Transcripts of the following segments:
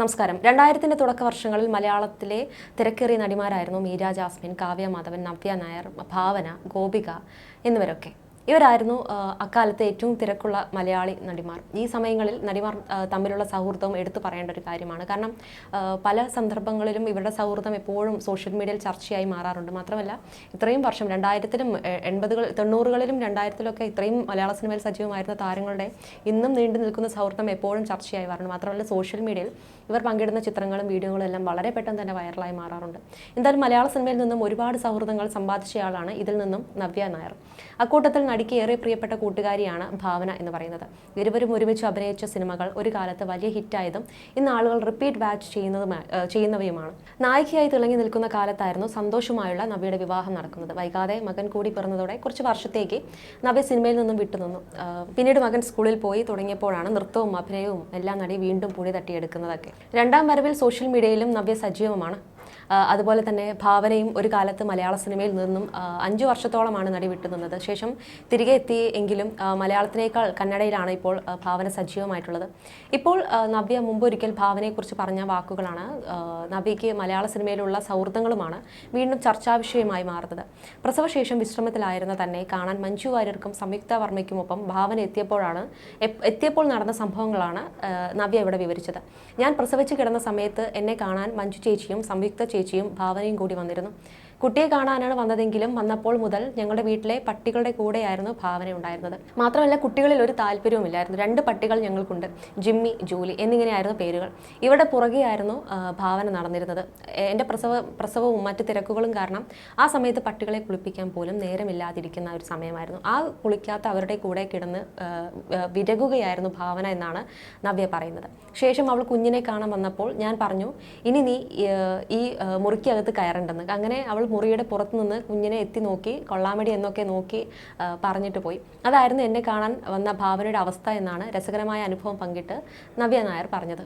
നമസ്കാരം. രണ്ടായിരത്തിന്റെ തുടക്ക വർഷങ്ങളിൽ മലയാളത്തിലെ തിരക്കേറിയ നടിമാരായിരുന്നു മീര ജാസ്മിൻ കാവ്യ മാധവൻ നവ്യ നായർ ഭാവന ഗോപിക എന്നിവരൊക്കെ. ഇവരായിരുന്നു അക്കാലത്തെ ഏറ്റവും തിരക്കുള്ള മലയാളി നടിമാർ. ഈ സമയങ്ങളിൽ നടിമാർ തമ്മിലുള്ള സൗഹൃദവും എടുത്തു പറയേണ്ട ഒരു കാര്യമാണ്. കാരണം പല സന്ദർഭങ്ങളിലും ഇവരുടെ സൗഹൃദം എപ്പോഴും സോഷ്യൽ മീഡിയയിൽ ചർച്ചയായി മാറാറുണ്ട്. മാത്രമല്ല ഇത്രയും വർഷം രണ്ടായിരത്തിലും എൺപതുകൾ തൊണ്ണൂറുകളിലും രണ്ടായിരത്തിലൊക്കെ ഇത്രയും മലയാള സിനിമയിൽ സജീവമായിരുന്ന താരങ്ങളുടെ ഇന്നും നീണ്ടു നിൽക്കുന്ന സൗഹൃദം എപ്പോഴും ചർച്ചയായി മാറുന്നു. മാത്രമല്ല സോഷ്യൽ മീഡിയയിൽ ഇവർ പങ്കിടുന്ന ചിത്രങ്ങളും വീഡിയോകളും എല്ലാം വളരെ പെട്ടെന്ന് തന്നെ വൈറലായി മാറാറുണ്ട്. എന്തായാലും മലയാള സിനിമയിൽ നിന്നും ഒരുപാട് സൗഹൃദങ്ങൾ സമ്പാദിച്ചയാളാണ് ഇതിൽ നിന്നും നവ്യ നായർ. അക്കൂട്ടത്തിൽ നടിക്ക് ഏറെ പ്രിയപ്പെട്ട കൂട്ടുകാരിയാണ് ഭാവന എന്ന് പറയുന്നത്. ഇരുവരും ഒരുമിച്ച് അഭിനയിച്ച സിനിമകൾ ഒരു കാലത്ത് വലിയ ഹിറ്റായതും ഇന്ന് ആളുകൾ റിപ്പീറ്റ് വാച്ച് ചെയ്യുന്നതുമായി ചെയ്യുന്നവയുമാണ്. നായികയായി തിളങ്ങി നിൽക്കുന്ന കാലത്തായിരുന്നു സന്തോഷമായുള്ള നബിയുടെ വിവാഹം നടക്കുന്നത്. വൈകാതെ മകൻ കൂടി പിറന്നതോടെ കുറച്ച് വർഷത്തേക്ക് നബി സിനിമയിൽ നിന്നും വിട്ടുനിന്നു പിന്നീട് മകൻ സ്കൂളിൽ പോയി തുടങ്ങിയപ്പോഴാണ് നൃത്തവും അഭിനയവും എല്ലാം നടി വീണ്ടും പുടി തട്ടിയെടുക്കുന്നതൊക്കെ. രണ്ടാം വരവിൽ സോഷ്യൽ മീഡിയയിലും നവ്യ സജീവമാണ്. അതുപോലെ തന്നെ ഭാവനയും ഒരു കാലത്ത് മലയാള സിനിമയിൽ നിന്നും അഞ്ചു വർഷത്തോളമാണ് നടി വിട്ടുനിന്നത് ശേഷം തിരികെ എത്തി എങ്കിലും മലയാളത്തിനേക്കാൾ കന്നഡയിലാണ് ഇപ്പോൾ ഭാവന സജീവമായിട്ടുള്ളത്. ഇപ്പോൾ നവ്യ മുമ്പൊരിക്കൽ ഭാവനയെക്കുറിച്ച് പറഞ്ഞ വാക്കുകളാണ് നവ്യയ്ക്ക് മലയാള സിനിമയിലുള്ള സൗഹൃദങ്ങളുമാണ് വീണ്ടും ചർച്ചാ വിഷയമായി മാറുന്നത്. പ്രസവശേഷം വിശ്രമത്തിലായിരുന്ന തന്നെ കാണാൻ മഞ്ജു വാര്യർക്കും സംയുക്ത വർമ്മയ്ക്കുമൊപ്പം ഭാവന എത്തിയപ്പോഴാണ് എത്തിയപ്പോൾ നടന്ന സംഭവങ്ങളാണ് നവ്യ ഇവിടെ വിവരിച്ചത്. ഞാൻ പ്രസവിച്ച് കിടന്ന സമയത്ത് എന്നെ കാണാൻ മഞ്ജു ചേച്ചിയും സംയുക്ത ചേച്ചിയും ഭാവനയും കൂടി വന്നിരുന്നു. കുട്ടിയെ കാണാനാണ് വന്നതെങ്കിലും വന്നപ്പോൾ മുതൽ ഞങ്ങളുടെ വീട്ടിലെ പട്ടികളുടെ കൂടെയായിരുന്നു ഭാവന ഉണ്ടായിരുന്നത്. മാത്രമല്ല കുട്ടികളിൽ ഒരു താല്പര്യവുമില്ലായിരുന്നു. രണ്ട് പട്ടികൾ ഞങ്ങൾക്കുണ്ട്. ജിമ്മി ജൂലി എന്നിങ്ങനെയായിരുന്നു പേരുകൾ. ഇവരുടെ പുറകെയായിരുന്നു ഭാവന നടന്നിരുന്നത്. എന്റെ പ്രസവ പ്രസവവും മറ്റ് തിരക്കുകളും കാരണം ആ സമയത്ത് പട്ടികളെ കുളിപ്പിക്കാൻ പോലും നേരമില്ലാതിരിക്കുന്ന ഒരു സമയമായിരുന്നു. ആ കുളിക്കാത്ത അവരുടെ കൂടെ കിടന്ന് വിരകുകയായിരുന്നു ഭാവന എന്നാണ് നവ്യ പറയുന്നത്. ശേഷം അവൾ കുഞ്ഞിനെ കാണാൻ വന്നപ്പോൾ ഞാൻ പറഞ്ഞു ഇനി നീ ഈ മുറിക്കകത്ത് കയറണ്ടെന്ന്. അങ്ങനെ അവൾ മുറിയുടെ പുറത്തുനിന്ന് കുഞ്ഞിനെ എത്തി നോക്കി കൊള്ളാമടി എന്നൊക്കെ നോക്കി പറഞ്ഞിട്ട് പോയി. അതായിരുന്നു എന്നെ കാണാൻ വന്ന ഭാവനയുടെ അവസ്ഥ എന്നാണ് രസകരമായ അനുഭവം പങ്കിട്ട് നവ്യ നായർ പറഞ്ഞത്.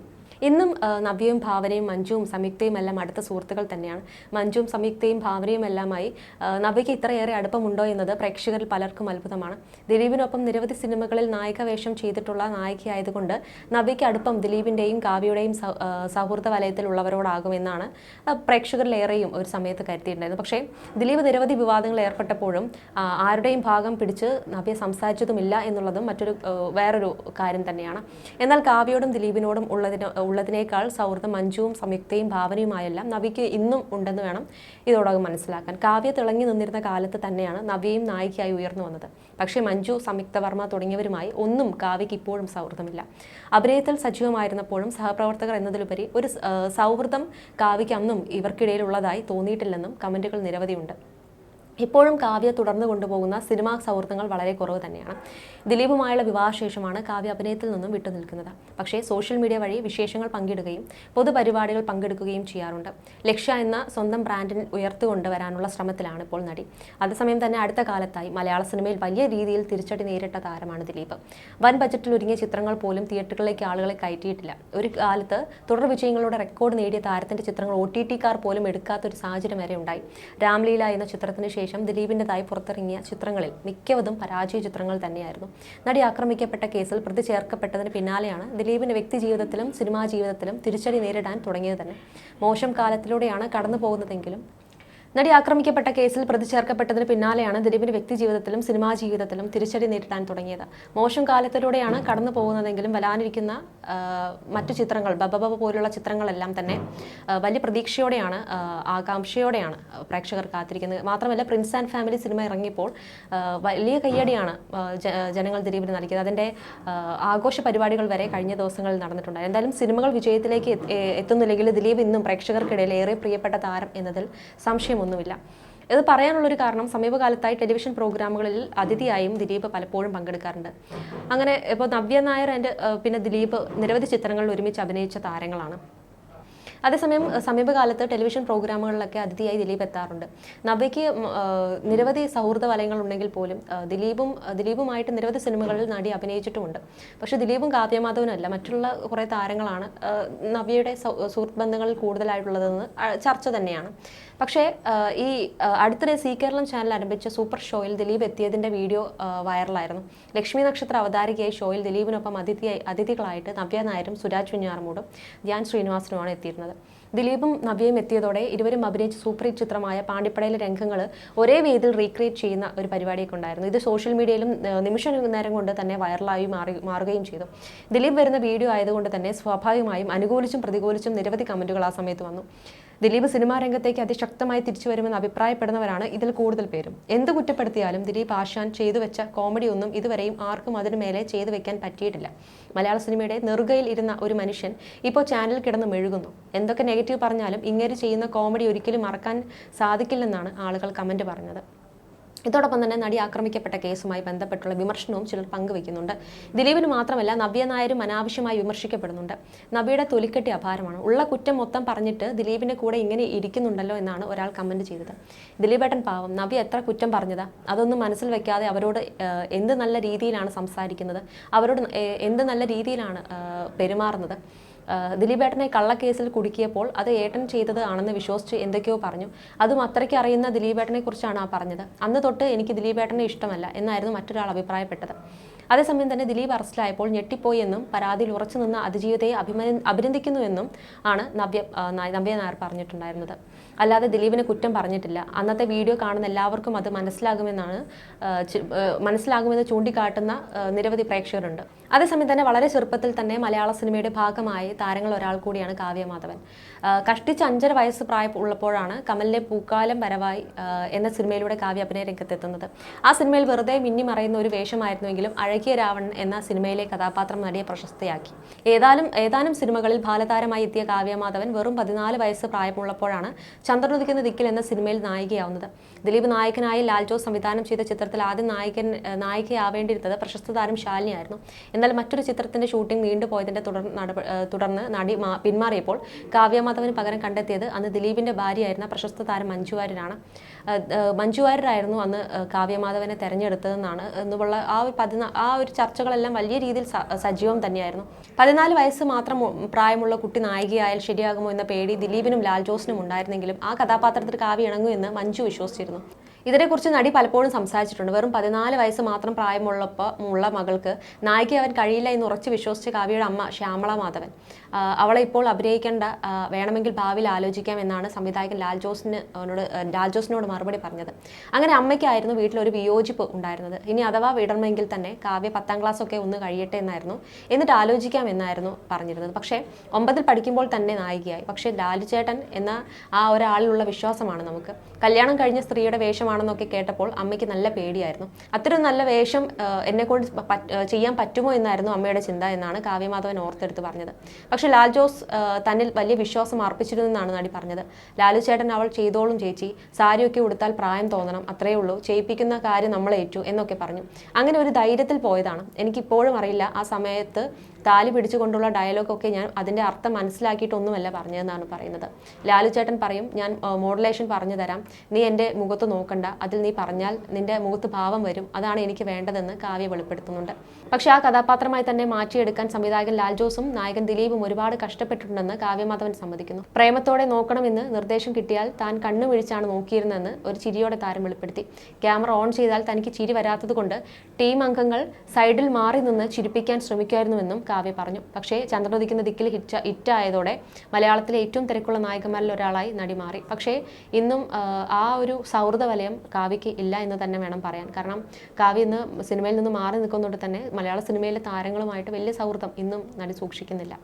ഇന്നും നവ്യയും ഭാവനയും മഞ്ജുവും സംയുക്തയും എല്ലാം അടുത്ത സുഹൃത്തുക്കൾ തന്നെയാണ്. മഞ്ജുവും സംയുക്തയും ഭാവനയും എല്ലാമായി നവ്യയ്ക്ക് ഇത്രയേറെ അടുപ്പമുണ്ടോ എന്നത് പ്രേക്ഷകരിൽ പലർക്കും അത്ഭുതമാണ്. ദിലീപിനൊപ്പം നിരവധി സിനിമകളിൽ നായിക വേഷം ചെയ്തിട്ടുള്ള നായികയായതുകൊണ്ട് നവ്യയ്ക്ക് അടുപ്പം ദിലീപിന്റെയും കാവ്യയുടെയും സൗഹൃദ വലയത്തിലുള്ളവരോടാകുമെന്നാണ് പ്രേക്ഷകരിലേറെയും ഒരു സമയത്ത് കരുതിയിട്ടുണ്ടായിരുന്നു. പക്ഷേ ദിലീപ് നിരവധി വിവാദങ്ങൾ ഏർപ്പെട്ടപ്പോഴും ആരുടെയും ഭാഗം പിടിച്ച് നവ്യ സംസാരിച്ചതുമില്ല എന്നുള്ളതും മറ്റൊരു വേറൊരു കാര്യം തന്നെയാണ്. എന്നാൽ കാവ്യയോടും ദിലീപിനോടും ഉള്ളതിന് ഉള്ളതിനേക്കാൾ സൗഹൃദം മഞ്ജുവും സംയുക്തയും ഭാവനയുമായെല്ലാം നവിക്ക് ഇന്നും ഉണ്ടെന്ന് വേണം ഇതോടകം മനസ്സിലാക്കാൻ. കാവ്യ തിളങ്ങി നിന്നിരുന്ന കാലത്ത് തന്നെയാണ് നവിയും നായികയായി ഉയർന്നു വന്നത്. പക്ഷേ മഞ്ജു സംയുക്ത വർമ്മ തുടങ്ങിയവരുമായി ഒന്നും കാവ്യയ്ക്ക് ഇപ്പോഴും സൗഹൃദമില്ല. അഭിനയത്തിൽ സജീവമായിരുന്നപ്പോഴും സഹപ്രവർത്തകർ എന്നതിലുപരി ഒരു സൗഹൃദം കാവ്യയ്ക്ക് അന്നും ഇവർക്കിടയിലുള്ളതായി തോന്നിയിട്ടില്ലെന്നും കമന്റുകൾ നിരവധിയുണ്ട്. ഇപ്പോഴും കാവ്യ തുടർന്ന് കൊണ്ടുപോകുന്ന സിനിമാ സൗഹൃദങ്ങൾ വളരെ കുറവ് തന്നെയാണ്. ദിലീപുമായുള്ള വിവാഹശേഷമാണ് കാവ്യ അഭിനയത്തിൽ നിന്നും വിട്ടുനിൽക്കുന്നത് പക്ഷേ സോഷ്യൽ മീഡിയ വഴി വിശേഷങ്ങൾ പങ്കിടുകയും പൊതുപരിപാടികൾ പങ്കെടുക്കുകയും ചെയ്യാറുണ്ട്. ലക്ഷ്യ എന്ന സ്വന്തം ബ്രാൻഡിൽ ഉയർത്തുകൊണ്ടുവരാനുള്ള ശ്രമത്തിലാണ് ഇപ്പോൾ നടി. അതേസമയം തന്നെ അടുത്ത കാലത്തായി മലയാള സിനിമയിൽ വലിയ രീതിയിൽ തിരിച്ചടി നേരിട്ട താരമാണ് ദിലീപ്. വൻ ബജറ്റിൽ ഒരുങ്ങിയ ചിത്രങ്ങൾ പോലും തിയേറ്ററുകളിലേക്ക് ആളുകളെ കയറ്റിയിട്ടില്ല. ഒരു കാലത്ത് തുടർ വിജയങ്ങളുടെ റെക്കോർഡ് നേടിയ താരത്തിന്റെ ചിത്രങ്ങൾ ഒ ടി ടിക്കാർ പോലും എടുക്കാത്ത ഒരു സാഹചര്യം വരെ ഉണ്ടായി. രാംലീല എന്ന ചിത്രത്തിന് ശേഷം ദിലീപിന്റെതായി പുറത്തിറങ്ങിയ ചിത്രങ്ങളിൽ മിക്കവതും പരാജയ ചിത്രങ്ങൾ തന്നെയായിരുന്നു. നടി ആക്രമിക്കപ്പെട്ട കേസിൽ പ്രതി ചേർക്കപ്പെട്ടതിന് പിന്നാലെയാണ് ദിലീപിന്റെ വ്യക്തി ജീവിതത്തിലും സിനിമാ ജീവിതത്തിലും തിരിച്ചടി നേരിടാൻ തുടങ്ങിയത് തന്നെ. മോശം കാലത്തിലൂടെയാണ് കടന്നു പോകുന്നതെങ്കിലും നടി ആക്രമിക്കപ്പെട്ട കേസിൽ പ്രതി ചേർക്കപ്പെട്ടതിന് പിന്നാലെയാണ് ദിലീപിന് വ്യക്തി ജീവിതത്തിലും സിനിമാ ജീവിതത്തിലും തിരിച്ചടി നേരിടാൻ തുടങ്ങിയത്. മോശം കാലത്തിലൂടെയാണ് കടന്നു പോകുന്നതെങ്കിലും വരാനിരിക്കുന്ന മറ്റു ചിത്രങ്ങൾ ബബബ പോലുള്ള ചിത്രങ്ങളെല്ലാം തന്നെ വലിയ പ്രതീക്ഷയോടെയാണ് ആകാംക്ഷയോടെയാണ് പ്രേക്ഷകർ കാത്തിരിക്കുന്നത്. മാത്രമല്ല പ്രിൻസ് ആൻഡ് ഫാമിലി സിനിമ ഇറങ്ങിയപ്പോൾ വലിയ കയ്യടിയാണ് ജനങ്ങൾ ദിലീപിന് നൽകിയത്. അതിന്റെ ആഘോഷ പരിപാടികൾ വരെ കഴിഞ്ഞ ദിവസങ്ങളിൽ നടന്നിട്ടുണ്ട് എന്തായാലും സിനിമകൾ വിജയത്തിലേക്ക് എത്തുന്നില്ലെങ്കിൽ ദിലീപ് ഇന്നും പ്രേക്ഷകർക്കിടയിൽ ഏറെ പ്രിയപ്പെട്ട താരം എന്നതിൽ സംശയമൊന്നുമില്ല ഇത് പറയാനുള്ളൊരു കാരണം സമീപകാലത്തായി ടെലിവിഷൻ പ്രോഗ്രാമുകളിൽ അതിഥിയായും ദിലീപ് പലപ്പോഴും പങ്കെടുക്കാറുണ്ട്. അങ്ങനെ ഇപ്പോൾ നവ്യ നായർ ആൻഡ് പിന്നെ ദിലീപ് നിരവധി ചിത്രങ്ങളിൽ ഒരുമിച്ച് അഭിനയിച്ച താരങ്ങളാണ്. അതേസമയം സമീപകാലത്ത് ടെലിവിഷൻ പ്രോഗ്രാമുകളിലൊക്കെ അതിഥിയായി ദിലീപ് എത്താറുണ്ട്. നവ്യയ്ക്ക് നിരവധി സൗഹൃദ വലയങ്ങൾ ഉണ്ടെങ്കിൽ പോലും ദിലീപും ദിലീപുമായിട്ട് നിരവധി സിനിമകളിൽ നടി അഭിനയിച്ചിട്ടുമുണ്ട്. പക്ഷെ ദിലീപും കാവ്യമാധവനും അല്ല മറ്റുള്ള കുറേ താരങ്ങളാണ് നവ്യയുടെ സുഹൃത്ത് ബന്ധങ്ങളിൽ കൂടുതലായിട്ടുള്ളതെന്ന് ചർച്ച തന്നെയാണ്. പക്ഷേ ഈ അടുത്തിടെ സി കേരളം ചാനൽ ആരംഭിച്ച സൂപ്പർ ഷോയിൽ ദിലീപ് എത്തിയതിന്റെ വീഡിയോ വൈറലായിരുന്നു. ലക്ഷ്മി നക്ഷത്ര അവതാരികയായി ഷോയിൽ ദിലീപിനൊപ്പം അതിഥിയായി അതിഥികളായിട്ട് നവ്യ നായരും സുരാജ് കുഞ്ഞാറമൂടും ധ്യാൻ ശ്രീനിവാസനുമാണ് എത്തിയിരുന്നത്. ദിലീപും നവ്യയും എത്തിയതോടെ ഇരുവരും അഭിനയിച്ച സൂപ്പർ ഹിറ്റ് ചിത്രമായ പാണ്ടിപ്പടയിലെ രംഗങ്ങൾ ഒരേ വേദിയിൽ റീക്രിയേറ്റ് ചെയ്യുന്ന ഒരു പരിപാടിയൊക്കെ ഉണ്ടായിരുന്നു. ഇത് സോഷ്യൽ മീഡിയയിലും നിമിഷ നേരം കൊണ്ട് തന്നെ വൈറലായി മാറി മാറുകയും ചെയ്തു. ദിലീപ് വരുന്ന വീഡിയോ ആയതുകൊണ്ട് തന്നെ സ്വാഭാവികമായും അനുകൂലിച്ചും പ്രതികൂലിച്ചും നിരവധി കമന്റുകൾ ആ സമയത്ത് വന്നു. ദിലീപ് സിനിമാ രംഗത്തേക്ക് അതിശക്തമായി തിരിച്ചു വരുമെന്ന് അഭിപ്രായപ്പെടുന്നവരാണ് ഇതിൽ കൂടുതൽ പേരും. എന്ത് കുറ്റപ്പെടുത്തിയാലും ദിലീപ് ആശാൻ ചെയ്തു വെച്ച കോമഡി ഒന്നും ഇതുവരെയും ആർക്കും അതിനു മേലെ ചെയ്തു വെക്കാൻ പറ്റിയിട്ടില്ല. മലയാള സിനിമയുടെ നെറുകയിൽ ഇരുന്ന ഒരു മനുഷ്യൻ ഇപ്പോൾ ചാനൽ കിടന്ന് മെഴുകുന്നു. എന്തൊക്കെ നെഗറ്റീവ് പറഞ്ഞാലും ഇങ്ങനെ ചെയ്യുന്ന കോമഡി ഒരിക്കലും മറക്കാൻ സാധിക്കില്ലെന്നാണ് ആളുകൾ കമന്റ് പറഞ്ഞത്. ഇതോടൊപ്പം തന്നെ നടി ആക്രമിക്കപ്പെട്ട കേസുമായി ബന്ധപ്പെട്ടുള്ള വിമർശനവും ചിലർ പങ്കുവയ്ക്കുന്നുണ്ട്. ദിലീപിന് മാത്രമല്ല നവ്യ നായരും അനാവശ്യമായി വിമർശിക്കപ്പെടുന്നുണ്ട്. നവ്യയുടെ തൊലിക്കെട്ടി അപാരമാണ് ഉള്ള കുറ്റം മൊത്തം പറഞ്ഞിട്ട് ദിലീപിന്റെ കൂടെ ഇങ്ങനെ ഇരിക്കുന്നുണ്ടല്ലോ എന്നാണ് ഒരാൾ കമന്റ് ചെയ്തത്. ദിലീപേട്ടൻ പാവം. നവ്യ എത്ര കുറ്റം പറഞ്ഞതാ? അതൊന്നും മനസ്സിൽ വെക്കാതെ അവരോട് എന്ത് നല്ല രീതിയിലാണ് സംസാരിക്കുന്നത്? അവരോട് എന്ത് നല്ല രീതിയിലാണ് പെരുമാറുന്നത്? ദിലീപേട്ടനെ കള്ളക്കേസിൽ കുടുക്കിയപ്പോൾ അത് ഏട്ടൻ ചെയ്തത് ആണെന്ന് വിശ്വസിച്ച് എന്തൊക്കെയോ പറഞ്ഞു. അതും അത്രയ്ക്ക് അറിയുന്ന ദിലീപേട്ടനെ കുറിച്ചാണ് ആ പറഞ്ഞത്. അന്ന് തൊട്ട് എനിക്ക് ദിലീപേട്ടനെ ഇഷ്ടമല്ല എന്നായിരുന്നു മറ്റൊരാൾ അഭിപ്രായപ്പെട്ടത്. അതേസമയം തന്നെ ദിലീപ് അറസ്റ്റിലായപ്പോൾ ഞെട്ടിപ്പോയി എന്നും പരാതിയിൽ ഉറച്ചു നിന്ന അതിജീവിതയെ അഭിമന അഭിനന്ദിക്കുന്നുവെന്നും ആണ് നവ്യ നവ്യ നായർ പറഞ്ഞിട്ടുണ്ടായിരുന്നത്. അല്ലാതെ ദിലീപിനെ കുറ്റം പറഞ്ഞിട്ടില്ല. അന്നത്തെ വീഡിയോ കാണുന്ന എല്ലാവർക്കും അത് മനസ്സിലാകുമെന്നാണ് മനസ്സിലാകുമെന്ന് ചൂണ്ടിക്കാട്ടുന്ന നിരവധി പ്രേക്ഷകരുണ്ട്. അതേസമയം തന്നെ വളരെ ചെറുപ്പത്തിൽ തന്നെ മലയാള സിനിമയുടെ ഭാഗമായി താരങ്ങൾ ഒരാൾ കൂടിയാണ് കാവ്യ മാധവൻ ആ, കഷ്ടിച്ച് അഞ്ചര വയസ്സ് പ്രായം ഉള്ളപ്പോഴാണ് കമലിലെ പൂക്കാലം വരവായി എന്ന സിനിമയിലൂടെ കാവ്യ അഭിനയ രംഗത്തെത്തുന്നത്. ആ സിനിമയിൽ വെറുതെ മിന്നി മറയുന്ന ഒരു വേഷമായിരുന്നുവെങ്കിലും അഴകിയ രാവണൻ എന്ന സിനിമയിലെ കഥാപാത്രം നടിയെ പ്രശസ്തയാക്കി. ഏതാനും ഏതാനും സിനിമകളിൽ ബാലതാരമായി എത്തിയ കാവ്യ മാധവൻ വെറും പതിനാല് വയസ്സ് പ്രായമുള്ളപ്പോഴാണ് ചന്ദ്രനുദിക്കുന്ന ദിക്കിൽ എന്ന സിനിമയിൽ നായികയാവുന്നത്. ദിലീപ് നായകനായി ലാൽ ജോസ് സംവിധാനം ചെയ്ത ചിത്രത്തിൽ ആദ്യം നായകൻ നായികയാവേണ്ടിയിരുന്നത് പ്രശസ്ത താരം ശാലിനിയായിരുന്നു. എന്നാൽ മറ്റൊരു ചിത്രത്തിന്റെ ഷൂട്ടിംഗ് നീണ്ടുപോയതിന്റെ തുടർ തുടർന്ന് നടി പിന്മാറിയപ്പോൾ കാവ്യമാധവന് പകരം കണ്ടെത്തിയത് അന്ന് ദിലീപിന്റെ ഭാര്യയായിരുന്ന പ്രശസ്ത താരം മഞ്ജു വാര്യരാണ്. ഏഹ് ഏഹ് മഞ്ജു വാര്യരായിരുന്നു അന്ന് കാവ്യമാധവനെ തെരഞ്ഞെടുത്തതെന്നാണ്. എന്നുള്ള ആ ഒരു പതിനാ ആ ഒരു ചർച്ചകളെല്ലാം വലിയ രീതിയിൽ സജീവം തന്നെയായിരുന്നു. പതിനാല് വയസ്സ് മാത്രം പ്രായമുള്ള കുട്ടി നായികയായാൽ ശരിയാകുമോ എന്ന പേടി ദിലീപിനും ലാൽ ജോസിനും ഉണ്ടായിരുന്നെങ്കിലും ആ കഥാപാത്രത്തിൽ കാവ്യ ഇണങ്ങുമെന്ന് മഞ്ജു വിശ്വസിച്ചിരുന്നു. ഇതിനെക്കുറിച്ച് നടി പലപ്പോഴും സംസാരിച്ചിട്ടുണ്ട്. വെറും പതിനാല് വയസ്സ് മാത്രം പ്രായമുള്ളപ്പോൾ ഉള്ള മകൾക്ക് നായിക അവൻ കഴിയില്ല എന്ന് ഉറച്ച് വിശ്വസിച്ച കാവ്യയുടെ അമ്മ ശ്യാമള മാധവൻ. അവളെ ഇപ്പോൾ അഭിനയിക്കേണ്ട വേണമെങ്കിൽ ഭാവിയിൽ ആലോചിക്കാം എന്നാണ് സംവിധായകൻ ലാൽ ജോസിന് ലാൽ ജോസിനോട് മറുപടി പറഞ്ഞത്. അങ്ങനെ അമ്മയ്ക്കായിരുന്നു വീട്ടിലൊരു വിയോജിപ്പ് ഉണ്ടായിരുന്നത്. ഇനി അഥവാ വിടണമെങ്കിൽ തന്നെ കാവ്യ പത്താം ക്ലാസ് ഒക്കെ ഒന്ന് കഴിയട്ടെ എന്നായിരുന്നു. എന്നിട്ട് ആലോചിക്കാം എന്നായിരുന്നു പറഞ്ഞിരുന്നത്. പക്ഷേ ഒമ്പതിൽ പഠിക്കുമ്പോൾ തന്നെ നായികയായി. പക്ഷേ ലാലുചേട്ടൻ എന്ന ആ ഒരാളിലുള്ള വിശ്വാസമാണ് നമുക്ക്. കല്യാണം കഴിഞ്ഞ സ്ത്രീയുടെ വേഷമാണെന്നൊക്കെ കേട്ടപ്പോൾ അമ്മയ്ക്ക് നല്ല പേടിയായിരുന്നു. അത്തരം നല്ല വേഷം എന്നെ കൊണ്ട് ചെയ്യാൻ പറ്റുമോ എന്നായിരുന്നു അമ്മയുടെ ചിന്ത എന്നാണ് കാവ്യമാധവൻ ഓർത്തെടുത്ത് പറഞ്ഞത്. പക്ഷെ ലാൽ ജോസ് തന്നിൽ വലിയ വിശ്വാസം അർപ്പിച്ചിരുന്നു എന്നാണ് നടി പറഞ്ഞത്. ലാലു ചേട്ടൻ അവൾ ചെയ്തോളും ചേച്ചി സാരിയൊക്കെ ഉടുത്താൽ പ്രായം തോന്നണം അത്രയേ ഉള്ളൂ ചെയ്യിപ്പിക്കുന്ന കാര്യം നമ്മൾ ഏറ്റു എന്നൊക്കെ പറഞ്ഞു. അങ്ങനെ ഒരു ധൈര്യത്തിൽ പോയതാണ്. എനിക്കിപ്പോഴും അറിയില്ല ആ സമയത്ത് താലി പിടിച്ചുകൊണ്ടുള്ള ഡയലോഗൊക്കെ ഞാൻ അതിന്റെ അർത്ഥം മനസ്സിലാക്കിയിട്ടൊന്നുമല്ല പറഞ്ഞതെന്നാണ് പറയുന്നത്. ലാലു ചേട്ടൻ പറയും ഞാൻ മോഡലേഷൻ പറഞ്ഞു തരാം. നീ എന്റെ മുഖത്ത് നോക്കണ്ട. അതിൽ നീ പറഞ്ഞാൽ നിന്റെ മുഖത്ത് ഭാവം വരും. അതാണ് എനിക്ക് വേണ്ടതെന്ന് കാവ്യ വെളിപ്പെടുത്തുന്നുണ്ട്. പക്ഷേ ആ കഥാപാത്രമായി തന്നെ മാറ്റിയെടുക്കാൻ സംവിധായകൻ ലാൽ ജോസും നായകൻ ദിലീപും ഒരുപാട് കഷ്ടപ്പെട്ടിട്ടുണ്ടെന്ന് കാവ്യമാധവൻ സമ്മതിക്കുന്നു. പ്രേമത്തോടെ നോക്കണമെന്ന് നിർദ്ദേശം കിട്ടിയാൽ താൻ കണ്ണു വിഴിച്ചാണ് നോക്കിയിരുന്നതെന്ന് ഒരു ചിരിയോടെ താരം വെളിപ്പെടുത്തി. ക്യാമറ ഓൺ ചെയ്താൽ തനിക്ക് ചിരി വരാത്തത് കൊണ്ട് ടീം അംഗങ്ങൾ സൈഡിൽ മാറി നിന്ന് ചിരിപ്പിക്കാൻ ശ്രമിക്കുമായിരുന്നുവെന്നും കാവ്യ പറഞ്ഞു. പക്ഷേ ചന്ദ്രനുദിക്കുന്ന ദിക്കിൽ ഹിറ്റ് ഹിറ്റായതോടെ മലയാളത്തിലെ ഏറ്റവും തിരക്കുള്ള നായകന്മാരിൽ ഒരാളായി നടി മാറി പക്ഷേ ഇന്നും ആ, ഒരു സൗഹൃദ വലയം കാവ്യയ്ക്ക് ഇല്ല എന്ന് തന്നെ വേണം പറയാൻ. കാരണം കാവ്യ ഇന്ന് സിനിമയിൽ നിന്ന് മാറി നിൽക്കുന്നതുകൊണ്ട് തന്നെ മലയാള സിനിമയിലെ താരങ്ങളുമായിട്ട് വലിയ സൗഹൃദം ഇന്നും നടി സൂക്ഷിക്കുന്നില്ല.